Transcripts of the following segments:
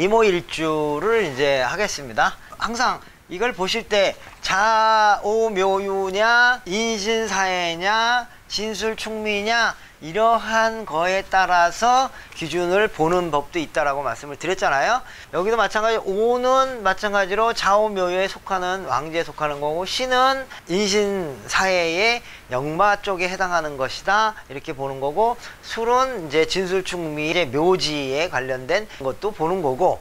이모일주를 이제 하겠습니다. 항상 이걸 보실 때 자오묘유냐 인신사회냐 진술충미냐 이러한 거에 따라서 기준을 보는 법도 있다라고 말씀을 드렸잖아요. 여기도 마찬가지 오는 마찬가지로 좌우묘에 속하는 왕제에 속하는 거고 신은 인신사회의 영마 쪽에 해당하는 것이다 이렇게 보는 거고 술은 이제 진술충미의 묘지에 관련된 것도 보는 거고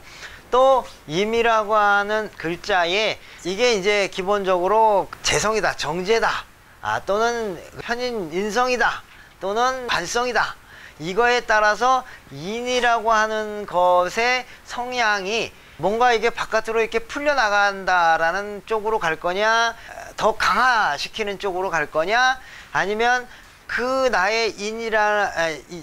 또 임이라고 하는 글자에 이게 이제 기본적으로 재성이다 정제다 아, 또는 현인 인성이다 또는 반성이다. 이거에 따라서 인이라고 하는 것의 성향이 뭔가 이게 바깥으로 이렇게 풀려나간다라는 쪽으로 갈 거냐, 더 강화시키는 쪽으로 갈 거냐, 아니면 그 나의 인이라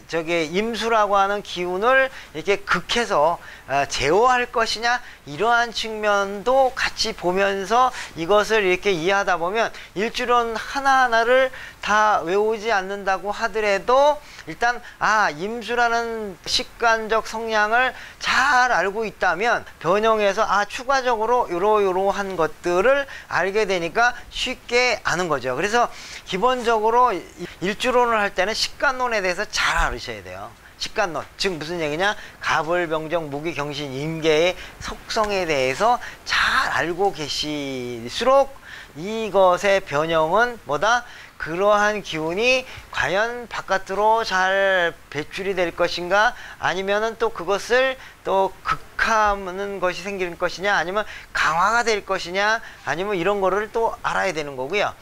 저게 임수라고 하는 기운을 이렇게 극해서 아, 제어할 것이냐 이러한 측면도 같이 보면서 이것을 이렇게 이해하다 보면 일주론 하나하나를 다 외우지 않는다고 하더라도 일단 아 임수라는 식관적 성향을 잘 알고 있다면 변형해서 아 추가적으로 요러요러한 것들을 알게 되니까 쉽게 아는 거죠. 그래서 기본적으로 일주론을 할 때는 식관론에 대해서 잘 알으셔야 돼요. 식관론. 즉 무슨 얘기냐? 가불병정 무기경신 임계의 속성에 대해서 잘 알고 계실수록 이것의 변형은 뭐다? 그러한 기운이 과연 바깥으로 잘 배출이 될 것인가? 아니면은 또 그것을 또 극하는 것이 생기는 것이냐? 아니면 강화가 될 것이냐? 아니면 이런 거를 또 알아야 되는 거고요.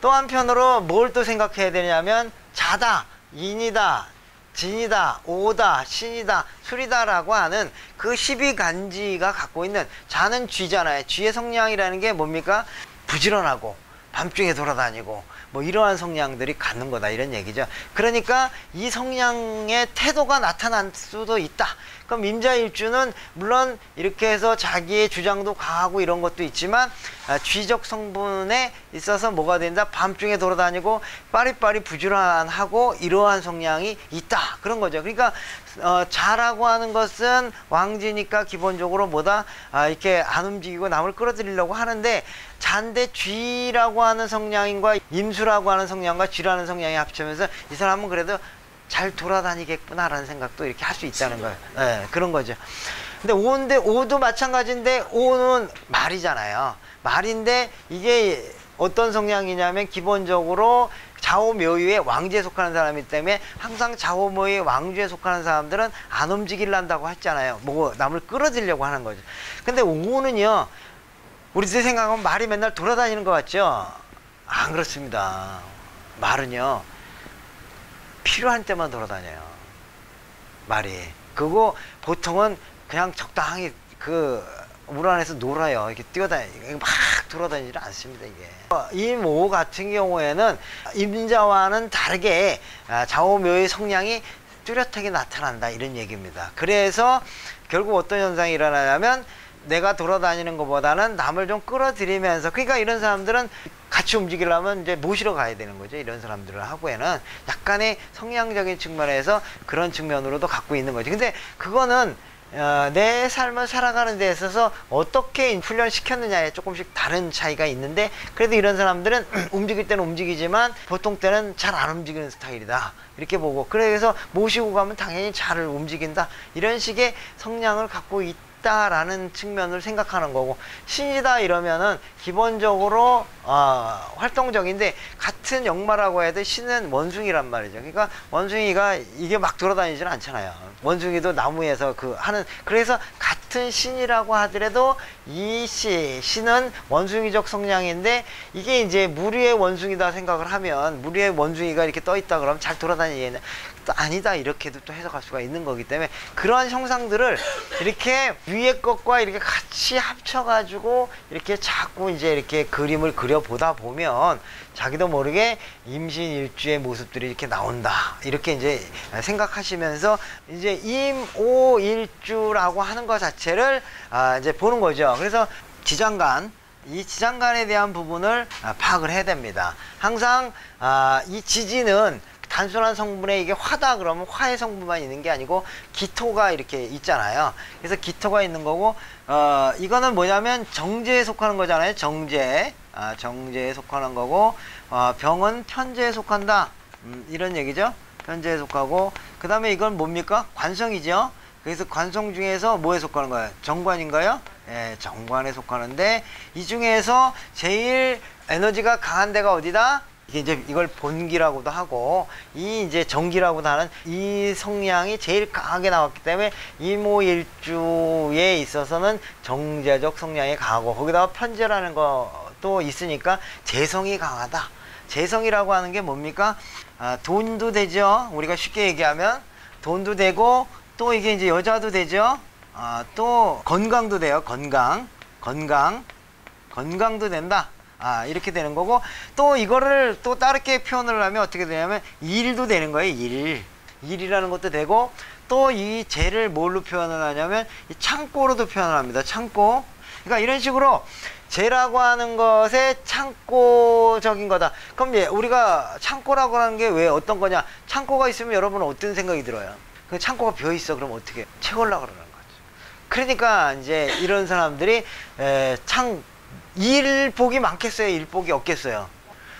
또 한편으로 뭘 또 생각해야 되냐면 자다 인이다 진이다, 오다, 신이다, 술이다라고 하는 그 12간지가 갖고 있는 자는 쥐잖아요. 쥐의 성향이라는 게 뭡니까? 부지런하고 밤중에 돌아다니고 뭐 이러한 성향들이 갖는 거다 이런 얘기죠. 그러니까 이 성향의 태도가 나타날 수도 있다. 그럼 임자일주는 물론 이렇게 해서 자기의 주장도 강하고 이런 것도 있지만 아, 쥐적 성분에 있어서 뭐가 된다? 밤중에 돌아다니고 빠리빠리 부지런하고 이러한 성향이 있다. 그런 거죠. 그러니까 어, 자라고 하는 것은 왕지니까 기본적으로 뭐다? 아, 이렇게 안 움직이고 남을 끌어들이려고 하는데 잔대 쥐라고 하는 성향인과 임수라고 하는 성향과 쥐라는 성향이 합치면서 이 사람은 그래도 잘 돌아다니겠구나라는 생각도 이렇게 할 수 있다는 거예요. 네, 그런 거죠. 근데 오인데 오도 마찬가지인데 오는 말이잖아요. 말인데 이게 어떤 성향이냐면 기본적으로 좌우묘유의 왕지에 속하는 사람이기 때문에 항상 좌우묘유의 왕지에 속하는 사람들은 안 움직일란다고 했잖아요. 뭐 남을 끌어들이려고 하는 거죠. 근데 오는요. 우리들 생각하면 말이 맨날 돌아다니는 것 같죠? 안 그렇습니다. 말은요. 필요한 때만 돌아다녀요. 말이. 그거 보통은 그냥 적당히 그 물 안에서 놀아요. 이렇게 뛰어다니, 막 돌아다니지 않습니다, 이게. 이 모 같은 경우에는 임자와는 다르게 아, 좌우묘의 성향이 뚜렷하게 나타난다, 이런 얘기입니다. 그래서 결국 어떤 현상이 일어나냐면 내가 돌아다니는 것보다는 남을 좀 끌어들이면서 그러니까 이런 사람들은 같이 움직이려면 이제 모시러 가야 되는 거죠. 이런 사람들을 하고에는 약간의 성향적인 측면에서 그런 측면으로도 갖고 있는 거죠. 근데 그거는 어, 내 삶을 살아가는 데 있어서 어떻게 훈련시켰느냐에 조금씩 다른 차이가 있는데 그래도 이런 사람들은 움직일 때는 움직이지만 보통 때는 잘 안 움직이는 스타일이다 이렇게 보고 그래서 모시고 가면 당연히 잘 움직인다 이런 식의 성향을 갖고 있다 있다라는 측면을 생각하는 거고 신이다 이러면은 기본적으로 어, 활동적인데 같은 역마라고 해도 신은 원숭이란 말이죠. 그러니까 원숭이가 이게 막 돌아다니지는 않잖아요. 원숭이도 나무에서 그 하는 그래서 같은 신이라고 하더라도 이 시, 신은 원숭이적 성향인데 이게 이제 무리의 원숭이다 생각을 하면 무리의 원숭이가 이렇게 떠 있다 그러면 잘 돌아다니겠네. 또 아니다 이렇게도 또 해석할 수가 있는 거기 때문에 그러한 형상들을 이렇게 위에 것과 이렇게 같이 합쳐가지고 이렇게 자꾸 이제 이렇게 그림을 그려보다 보면 자기도 모르게 임신 일주의 모습들이 이렇게 나온다 이렇게 이제 생각하시면서 이제 임오 일주라고 하는 것 자체를 아 이제 보는 거죠 그래서 지장간 이 지장간에 대한 부분을 아, 파악을 해야 됩니다 항상 아, 이 지지는 단순한 성분에 이게 화다 그러면 화의 성분만 있는 게 아니고 기토가 이렇게 있잖아요. 그래서 기토가 있는 거고 어 이거는 뭐냐면 정제에 속하는 거잖아요. 정제. 아, 정제에 속하는 거고 어, 병은 편제에 속한다. 음, 이런 얘기죠. 편제에 속하고 그 다음에 이건 뭡니까? 관성이죠. 그래서 관성 중에서 뭐에 속하는 거예요? 정관인가요? 예, 정관에 속하는데 이 중에서 제일 에너지가 강한 데가 어디다? 이게 이제 이걸 본기라고도 하고 이 이제 정기라고도 하는 이 성향이 제일 강하게 나왔기 때문에 이모일주에 있어서는 정제적 성향이 강하고 거기다가 편제라는 것 도 있으니까 재성이 강하다. 재성이라고 하는 게 뭡니까? 아, 돈도 되죠. 우리가 쉽게 얘기하면 돈도 되고 또 이게 이제 여자도 되죠. 아, 또 건강도 돼요. 건강, 건강, 건강도 된다. 아, 이렇게 되는 거고, 또 이거를 또 다르게 표현을 하면 어떻게 되냐면, 일도 되는 거예요, 일. 일이라는 것도 되고, 또 이 재를 뭘로 표현을 하냐면, 이 창고로도 표현을 합니다, 창고. 그러니까 이런 식으로, 재라고 하는 것에 창고적인 거다. 그럼 예, 우리가 창고라고 하는 게 왜 어떤 거냐? 창고가 있으면 여러분은 어떤 생각이 들어요? 그 창고가 비어 있어. 그럼 어떻게 채우려고 그러는 거죠. 그러니까 이제 이런 사람들이 에, 창 일복이 많겠어요? 일복이 없겠어요?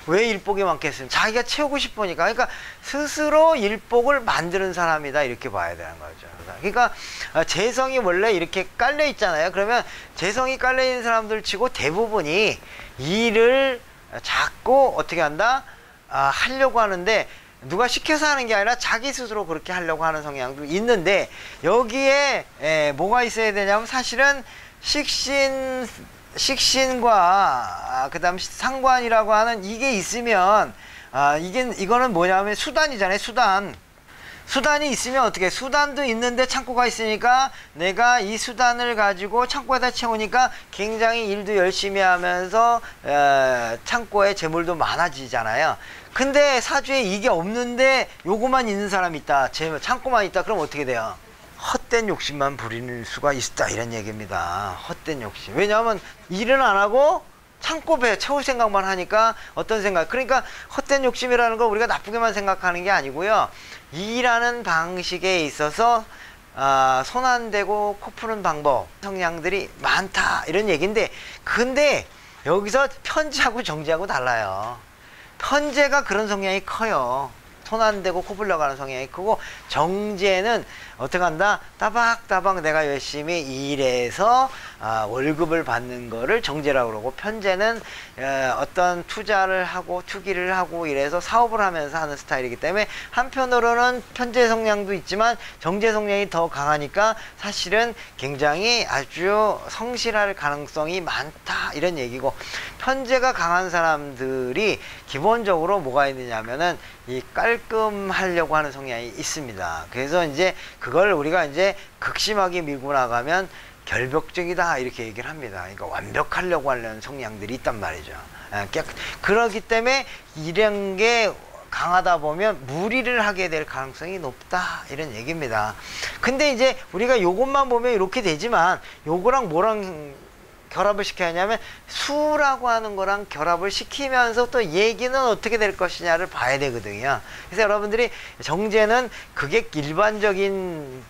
왜 일복이 많겠어요? 자기가 채우고 싶으니까. 그러니까 스스로 일복을 만드는 사람이다. 이렇게 봐야 되는 거죠. 그러니까 어, 재성이 원래 이렇게 깔려 있잖아요. 그러면 재성이 깔려 있는 사람들 치고 대부분이 일을 자꾸 어떻게 한다? 아, 하려고 하는데 누가 시켜서 하는 게 아니라 자기 스스로 그렇게 하려고 하는 성향도 있는데 여기에 에, 뭐가 있어야 되냐면 사실은 식신 식신과 아, 그다음 상관이라고 하는 이게 있으면 아 이게 이거는 뭐냐면 수단이잖아요 수단. 수단이 있으면 어떻게 수단도 있는데 창고가 있으니까 내가 이 수단을 가지고 창고에다 채우니까 굉장히 일도 열심히 하면서 에, 창고에 재물도 많아지잖아요. 근데 사주에 이게 없는데 요거만 있는 사람이 있다. 재 창고만 있다. 그럼 어떻게 돼요 헛된 욕심만 부리는 수가 있다 이런 얘기입니다. 헛된 욕심. 왜냐하면 일은 안 하고 창고 배 채울 생각만 하니까 어떤 생각? 그러니까 헛된 욕심이라는 걸 우리가 나쁘게만 생각하는 게 아니고요. 일하는 방식에 있어서 아, 손안 대고 코 푸는 방법 성향들이 많다 이런 얘기인데 근데 여기서 편지하고 정지하고 달라요. 편제가 그런 성향이 커요. 손안 대고 코 불려가는 성향이 크고 정제는 어떻게 한다? 따박따박 내가 열심히 일해서 아, 월급을 받는 거를 정제라고 그러고 편제는 에, 어떤 투자를 하고 투기를 하고 이래서 사업을 하면서 하는 스타일이기 때문에 한편으로는 편제 성향도 있지만 정제 성향이 더 강하니까 사실은 굉장히 아주 성실할 가능성이 많다 이런 얘기고 편제가 강한 사람들이 기본적으로 뭐가 있느냐면은 이 깔끔하려고 하는 성향이 있습니다. 그래서 이제 그걸 우리가 이제 극심하게 밀고 나가면 결벽적이다 이렇게 얘기를 합니다. 그러니까 완벽하려고 하는 성향들이 있단 말이죠. 예, 그렇기 때문에 이런 게 강하다 보면 무리를 하게 될 가능성이 높다 이런 얘기입니다. 근데 이제 우리가 요것만 보면 이렇게 되지만 요거랑 뭐랑 결합을 시켜야 하냐면 수라고 하는 거랑 결합을 시키면서 또 얘기는 어떻게 될 것이냐를 봐야 되거든요. 그래서 여러분들이 정제는 그게 일반적인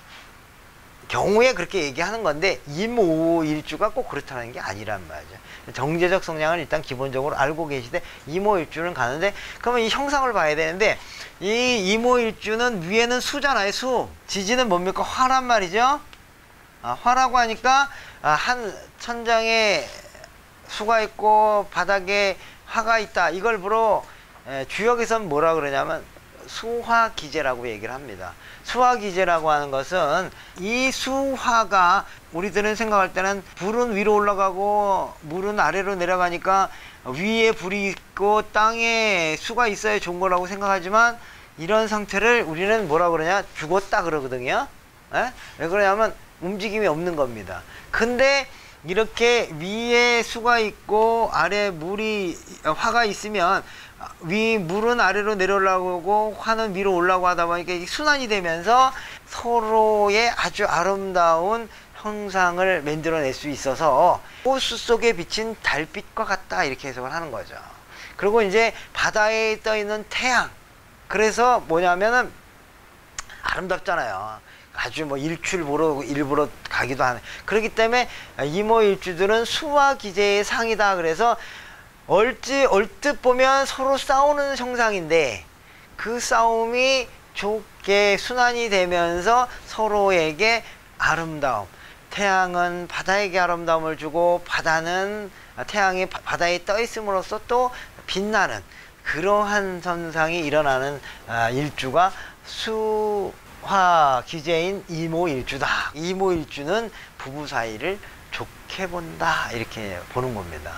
경우에 그렇게 얘기하는 건데 이모일주가 꼭 그렇다는 게 아니란 말이죠. 정제적 성향을 일단 기본적으로 알고 계시되 이모일주는 가는데 그러면 이 형상을 봐야 되는데 이 이모일주는 위에는 수잖아요. 수. 지지는 뭡니까? 화란 말이죠. 아, 화라고 하니까 아, 한 천장에 수가 있고 바닥에 화가 있다. 이걸 보러 주역에선 뭐라 그러냐면 수화 기제라고 얘기를 합니다. 수화 기제라고 하는 것은 이 수화가 우리들은 생각할 때는 불은 위로 올라가고 물은 아래로 내려가니까 위에 불이 있고 땅에 수가 있어야 좋은 거라고 생각하지만 이런 상태를 우리는 뭐라 그러냐 죽었다 그러거든요. 에? 왜 그러냐면 움직임이 없는 겁니다. 근데 이렇게 위에 수가 있고 아래 물이 화가 있으면 위 물은 아래로 내려오고 화는 위로 올라고 하다 보니까 순환이 되면서 서로의 아주 아름다운 형상을 만들어낼 수 있어서 호수 속에 비친 달빛과 같다 이렇게 해석을 하는 거죠. 그리고 이제 바다에 떠 있는 태양 그래서 뭐냐면은 아름답잖아요. 아주 뭐 일출 보러 일부러 가기도 하네. 그렇기 때문에 이모 일주들은 수와 기제의 상이다. 그래서 얼지 얼뜻 보면 서로 싸우는 형상인데 그 싸움이 좋게 순환이 되면서 서로에게 아름다움. 태양은 바다에게 아름다움을 주고 바다는 태양이 바- 바다에 떠 있음으로써 또 빛나는 그러한 현상이 일어나는 아, 일주가 수화 기제인 이모일주다. 이모일주는 부부 사이를 좋게 본다. 이렇게 보는 겁니다.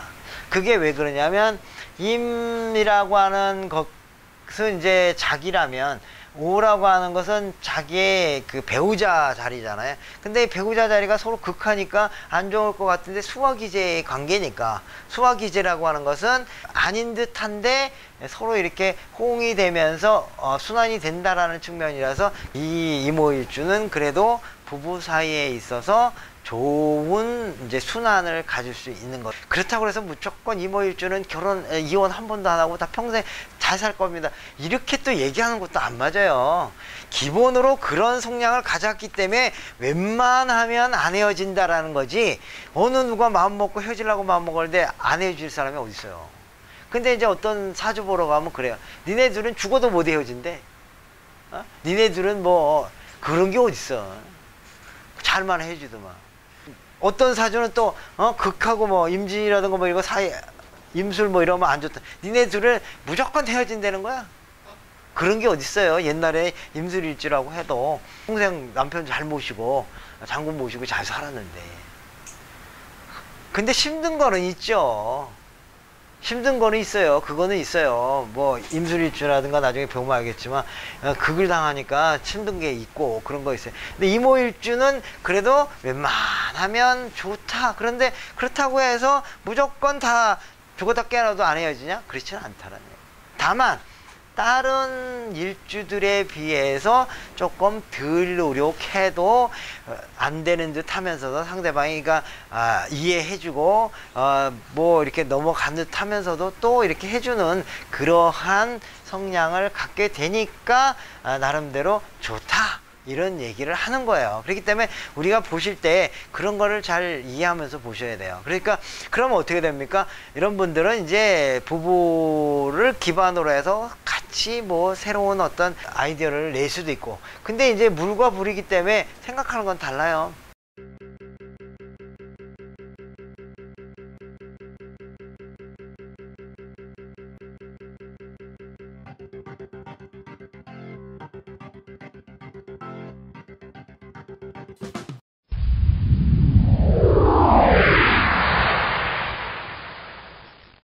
그게 왜 그러냐면 임이라고 하는 것은 이제 자기라면 오라고 하는 것은 자기의 그 배우자 자리잖아요. 근데 이 배우자 자리가 서로 극하니까 안 좋을 것 같은데 수화기제의 관계니까 수화기제라고 하는 것은 아닌 듯한데 서로 이렇게 호응이 되면서 어, 순환이 된다라는 측면이라서 이 이모일주는 그래도 부부 사이에 있어서 좋은 이제 순환을 가질 수 있는 것. 그렇다고 해서 무조건 이모일주는 결혼 에, 이혼 한 번도 안 하고 다 평생 잘 살 겁니다. 이렇게 또 얘기하는 것도 안 맞아요. 기본으로 그런 성향을 가졌기 때문에 웬만하면 안 헤어진다라는 거지. 어느 누가 마음 먹고 헤어지려고 마음 먹었는데 안 헤어질 사람이 어디 있어요. 근데 이제 어떤 사주 보러 가면 그래요. 니네 둘은 죽어도 못 헤어진대. 어? 니네 둘은 뭐 그런 게 어딨어. 잘만 해주더만. 어떤 사주는 또, 어, 극하고 뭐, 임진이라든가 뭐, 이거 사이, 임술 뭐 이러면 안 좋다. 니네 둘은 무조건 헤어진다는 거야. 그런 게 어딨어요. 옛날에 임술일지라고 해도 평생 남편 잘 모시고, 장군 모시고 잘 살았는데. 근데 힘든 거는 있죠. 힘든 거는 있어요. 그거는 있어요. 뭐 임술일주라든가 나중에 배우면 알겠지만 어, 극을 당하니까 힘든 게 있고 그런 거 있어요. 근데 이모일주는 그래도 웬만하면 좋다. 그런데 그렇다고 해서 무조건 다 죽었다 깨어나도 안 헤어지냐? 그렇지는 않다는 얘기. 다만 다른 일주들에 비해서 조금 덜 노력해도 어, 안 되는 듯 하면서도 상대방이 가 아, 이해해주고 어, 뭐 이렇게 넘어간 듯 하면서도 또 이렇게 해주는 그러한 성향을 갖게 되니까 아, 나름대로 좋다. 이런 얘기를 하는 거예요. 그렇기 때문에 우리가 보실 때 그런 거를 잘 이해하면서 보셔야 돼요. 그러니까 그러면 어떻게 됩니까? 이런 분들은 이제 부부를 기반으로 해서 같이 뭐 새로운 어떤 아이디어를 낼 수도 있고 근데 이제 물과 불이기 때문에 생각하는 건 달라요.